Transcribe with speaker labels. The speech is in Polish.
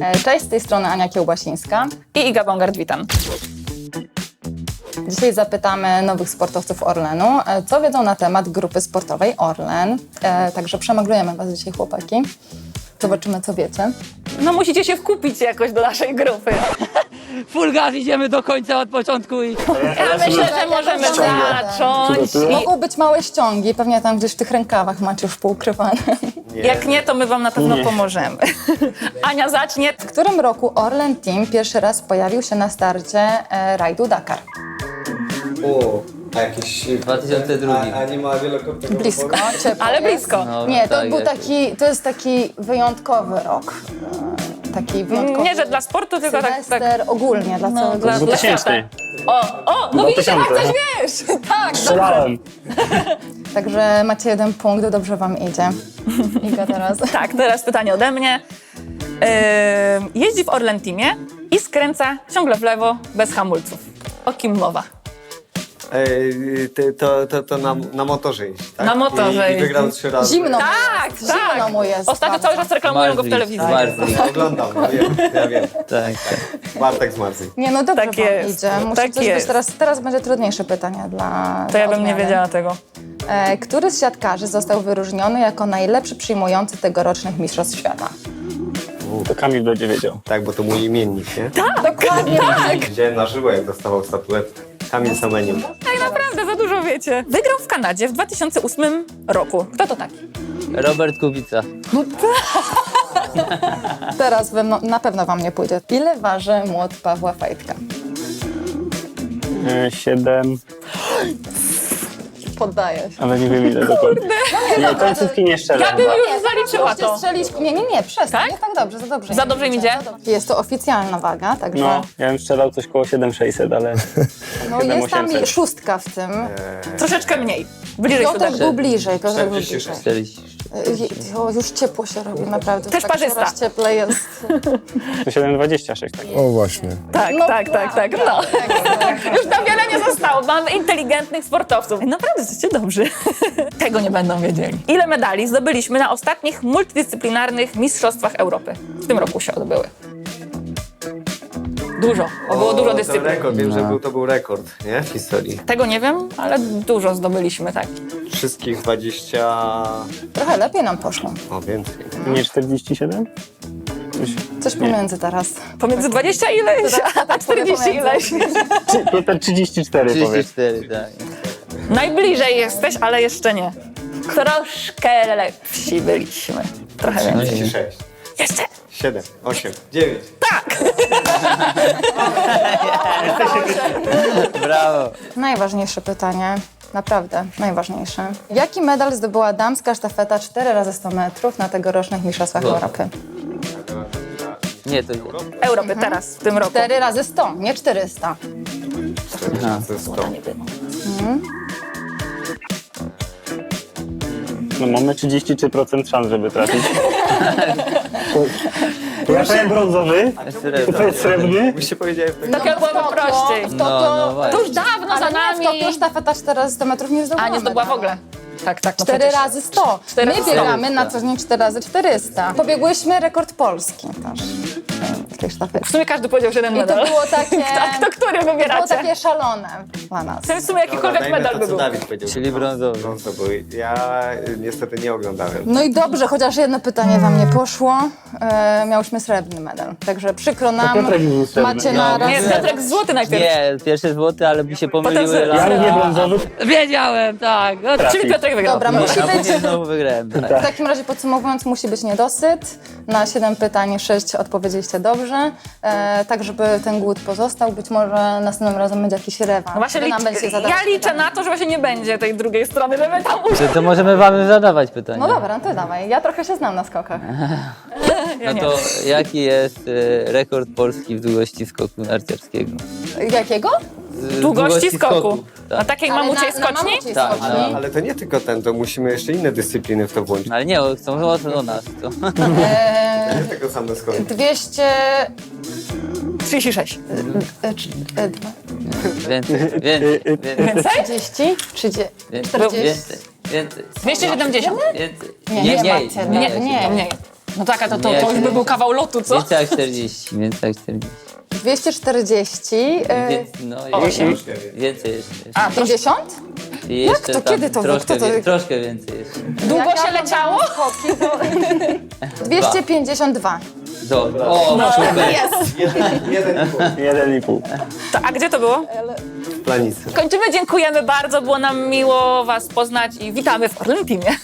Speaker 1: E, Cześć, z tej strony Ania Kiełbasińska.
Speaker 2: I Iga Bongard, witam.
Speaker 1: Dzisiaj zapytamy nowych sportowców Orlenu, e, co wiedzą na temat grupy sportowej Orlen. E, Także przemaglujemy Was dzisiaj, chłopaki. Zobaczymy, co wiecie.
Speaker 2: No musicie się wkupić jakoś do naszej grupy.
Speaker 3: Full gas idziemy do końca od początku i
Speaker 2: Ja myślę, że możemy zacząć.
Speaker 1: Mogą być małe ściągi, pewnie tam gdzieś w tych rękawach macie już poukrywane.
Speaker 2: Jak nie, to my wam na pewno pomożemy. Ania zacznie.
Speaker 1: W którym roku Orlen Team pierwszy raz pojawił się na starcie e, rajdu Dakar?
Speaker 4: O, a jakiś...
Speaker 3: 2002.
Speaker 4: A, a nie ma wielokrotnego
Speaker 1: Blisko, ciepło
Speaker 2: Ale
Speaker 1: jest.
Speaker 2: blisko.
Speaker 3: No,
Speaker 1: Nie, to
Speaker 3: tak
Speaker 1: był
Speaker 3: jest.
Speaker 1: taki, to jest taki wyjątkowy rok. E, Taki wyjątkowy.
Speaker 2: Nie, że dla sportu, tylko tak, tak
Speaker 1: Sylwester ogólnie dla całego
Speaker 2: dla, dla świata. O, o, no widzisz, jak coś wiesz. Tak,
Speaker 5: Strzelałem.
Speaker 1: Także macie jeden punkt, dobrze wam idzie. Iga teraz.
Speaker 2: Tak, teraz pytanie ode mnie. Yy, jeździ w Orlen Teamie i skręca ciągle w lewo, bez hamulców. O kim mowa?
Speaker 4: Ej, ty, to, to, to na, na motorze jeździ, tak?
Speaker 2: Na motorze
Speaker 4: I, i wygrał trzy razy.
Speaker 1: Zimno
Speaker 2: Tak,
Speaker 1: jest. Zimno
Speaker 2: tak.
Speaker 1: mu jest.
Speaker 2: Ostatnio cały czas reklamują go w telewizji.
Speaker 3: Marzlik.
Speaker 4: Oglądam, ja wiem, ja wiem.
Speaker 3: Tak, tak.
Speaker 4: Bartek z Marzlik.
Speaker 1: Nie, no dobrze
Speaker 2: Tak
Speaker 1: wam
Speaker 2: jest,
Speaker 1: idzie. Musi
Speaker 2: tak
Speaker 1: coś
Speaker 2: jest.
Speaker 1: teraz, teraz będzie trudniejsze pytanie dla
Speaker 2: To ja
Speaker 1: dla
Speaker 2: bym nie
Speaker 1: odmiany.
Speaker 2: wiedziała tego.
Speaker 1: E, który z siatkarzy został wyróżniony jako najlepszy przyjmujący tegorocznych Mistrzostw Świata?
Speaker 5: To Kamil będzie wiedział.
Speaker 4: Tak, bo to mój imiennik, nie?
Speaker 1: Dokładnie tak.
Speaker 4: Widziałem na żywo, jak dostawał statuetkę. Kamil Semeniuk.
Speaker 2: Tak naprawdę, za dużo wiecie. Wygrał w Kanadzie w 2008 roku. Kto to taki?
Speaker 3: Robert Kubica.
Speaker 1: Teraz wam- no, na pewno wam nie pójdzie. Ile waży młot Pawła Fajtka?
Speaker 5: E, Siedem,
Speaker 1: Poddaję się.
Speaker 5: ale nie wiem ile dokładnie. Nie, końcówki nie szczerze.
Speaker 2: Ja bym
Speaker 5: chyba.
Speaker 2: już zaliczyła
Speaker 1: Możecie
Speaker 2: to.
Speaker 1: strzelić... Nie, nie, nie, przestań.
Speaker 2: Tak?
Speaker 1: Nie tak dobrze, za dobrze.
Speaker 2: Za dobrze im idzie?
Speaker 1: Za dobrze. Jest to oficjalna waga, także...
Speaker 5: No, ja bym strzelał coś koło 7600, ale
Speaker 1: No jest tam
Speaker 5: 7800.
Speaker 1: szóstka w tym.
Speaker 2: Troszeczkę mniej. Bliżej
Speaker 1: Piotrek
Speaker 2: siódemki.
Speaker 1: był bliżej, Piotrek był bliżej.
Speaker 4: 46.
Speaker 3: 40.
Speaker 1: O, już ciepło się robi, naprawdę.
Speaker 2: Też
Speaker 1: tak
Speaker 2: parzysta.
Speaker 1: Coraz cieplej jest.
Speaker 5: to 726 tak.
Speaker 6: O właśnie.
Speaker 2: Tak,
Speaker 1: No
Speaker 2: tak, tak, tak. No. Już nam wiele nie zostało. Mamy inteligentnych sportowców. Naprawdę jesteście dobrzy. Tego nie będą wiedzieli. Ile medali zdobyliśmy na ostatnich multidyscyplinarnych mistrzostwach Europy? W tym roku się odbyły. Dużo, bo było dużo
Speaker 4: to
Speaker 2: dyscyplin.
Speaker 4: rekord, wiem, że był, to był rekord, nie? W historii.
Speaker 2: Tego nie wiem, ale dużo zdobyliśmy, tak.
Speaker 4: Wszystkich 20...
Speaker 1: Trochę lepiej nam poszło.
Speaker 4: O, więcej.
Speaker 5: Nie 47?
Speaker 1: Coś pomiędzy teraz.
Speaker 2: Pomiędzy 20 ileś, a 40 ileś.
Speaker 5: Czy, Piotr 34 powiedz.
Speaker 3: 34, tak.
Speaker 2: Najbliżej jesteś, ale jeszcze nie. Troszkę lepsi byliśmy. Trochę więcej.
Speaker 4: 36.
Speaker 2: Jeszcze
Speaker 4: 7, 8, 9.
Speaker 2: tak!
Speaker 3: Brawo.
Speaker 1: Najważniejsze pytanie. Naprawdę, najważniejsze. Jaki medal zdobyła damska sztafeta 4 razy 100 metrów na tegorocznych Mistrzostwach
Speaker 3: Wow.
Speaker 1: Europy?
Speaker 3: Nie, to nie.
Speaker 2: Europy teraz, w tym roku.
Speaker 1: 4 razy 100, nie 400.
Speaker 4: To jest 100.
Speaker 5: No mamy 33% szans, żeby trafić. To ja powiem brązowy, ty powiedz srebrny.
Speaker 4: Byście powiedzieli w
Speaker 2: Tak jak byłoby prościej.
Speaker 3: No, no
Speaker 2: To
Speaker 3: właśnie.
Speaker 2: już dawno za
Speaker 1: ale nie, w
Speaker 2: nami.
Speaker 1: Tokio sztafeta 4 razy 100 metrów nie zdobyła
Speaker 2: A, nie zdobyła w ogóle. Tak, tak. No
Speaker 1: 4
Speaker 2: przecież.
Speaker 1: razy 100.
Speaker 2: Cztery
Speaker 1: My
Speaker 2: razy 100.
Speaker 1: biegamy na co dzień 4 razy 400. Pobiegłyśmy rekord Polski też w tej sztafecie.
Speaker 2: W sumie każdy powiedział, że jeden
Speaker 1: I to
Speaker 2: medal.
Speaker 1: było takie...
Speaker 2: Kto, kto który
Speaker 1: To było
Speaker 2: wybieracie?
Speaker 1: takie szalone dla nas.
Speaker 2: W sumie jakikolwiek
Speaker 4: dajmy
Speaker 2: medal
Speaker 4: to,
Speaker 2: by
Speaker 4: co
Speaker 2: był.
Speaker 4: Dawid powiedział.
Speaker 3: Czyli brązowy.
Speaker 4: Brązowy. Ja y, niestety nie oglądałem.
Speaker 1: No i dobrze, chociaż jedno pytanie wam nie poszło. E, miałyśmy srebrny medal. Także przykro nam.
Speaker 5: Piotrek był srebrny.
Speaker 1: Macie
Speaker 3: No,
Speaker 1: naraz.
Speaker 2: Nie, Piotrek złoty najpierw.
Speaker 3: Nie, pierwsze złoty, ale mi się pomyliły
Speaker 2: Potem
Speaker 5: Ja
Speaker 3: lata.
Speaker 5: lubię brązowy.
Speaker 3: Wiedziałem, tak. No,
Speaker 2: Czyli Piotrek wygrał.
Speaker 1: Dobra, musi
Speaker 3: a
Speaker 1: być.
Speaker 3: później znowu wygrałem. Tak.
Speaker 1: W takim razie podsumowując, musi być niedosyt. Na 7 pytań 6 odpowiedzieliście dobrze. E, tak, żeby ten głód pozostał. Być może następnym razem będzie jakiś rewanż.
Speaker 2: No właśnie
Speaker 1: Wy nam będziecie zadawać
Speaker 2: ja liczę
Speaker 1: pytania.
Speaker 2: na to, że właśnie nie będzie tej drugiej strony, żeby tam usiąść.
Speaker 3: To, możemy wam zadawać pytania.
Speaker 1: No dobra, no to dawaj. Ja trochę się znam na skokach.
Speaker 3: No to jaki jest e, rekord Polski w długości skoku narciarskiego?
Speaker 1: Jakiego?
Speaker 3: Z
Speaker 2: Długości skoku.
Speaker 3: Tak.
Speaker 2: Na takiej mamuciej
Speaker 1: na- na
Speaker 2: skoczni?
Speaker 3: Tak, no.
Speaker 4: Ale to nie tylko ten, to musimy jeszcze inne dyscypliny w to włączyć.
Speaker 3: Ale nie, chcą o, o nas. To.
Speaker 1: E,
Speaker 4: Nie tylko same skoki.
Speaker 1: 200...
Speaker 2: 36.
Speaker 1: E, e, dwa-
Speaker 3: Więcej, więcej, więcej,
Speaker 2: Więcej?
Speaker 1: 30? 30?
Speaker 3: więcej,
Speaker 1: 40?
Speaker 3: więcej, więcej.
Speaker 2: 270.
Speaker 3: Więcej.
Speaker 1: Nie,
Speaker 3: Nie,
Speaker 1: nie,
Speaker 3: nie,
Speaker 1: nie, nie.
Speaker 2: Mniej. No tak, a to, to, to już by był kawał lotu, co?
Speaker 3: Więcej jak 40, więcej jak 40.
Speaker 1: 240, e,
Speaker 3: Więc, no, jeszcze, więcej jeszcze.
Speaker 2: A, to
Speaker 1: 50?
Speaker 3: I jeszcze
Speaker 1: to?
Speaker 3: tam
Speaker 1: Kiedy to?
Speaker 3: Troszkę,
Speaker 1: Kto to-
Speaker 3: wie- troszkę więcej jeszcze.
Speaker 2: długo
Speaker 1: Jak
Speaker 2: się leciało?
Speaker 1: Skoki, to... 252.
Speaker 3: Dobra. O, super.
Speaker 4: Jeden i pół.
Speaker 5: Jeden i pół.
Speaker 2: To, a gdzie to było?
Speaker 4: W planicy.
Speaker 2: Kończymy, dziękujemy bardzo, było nam miło Was poznać i witamy w Orlympimie.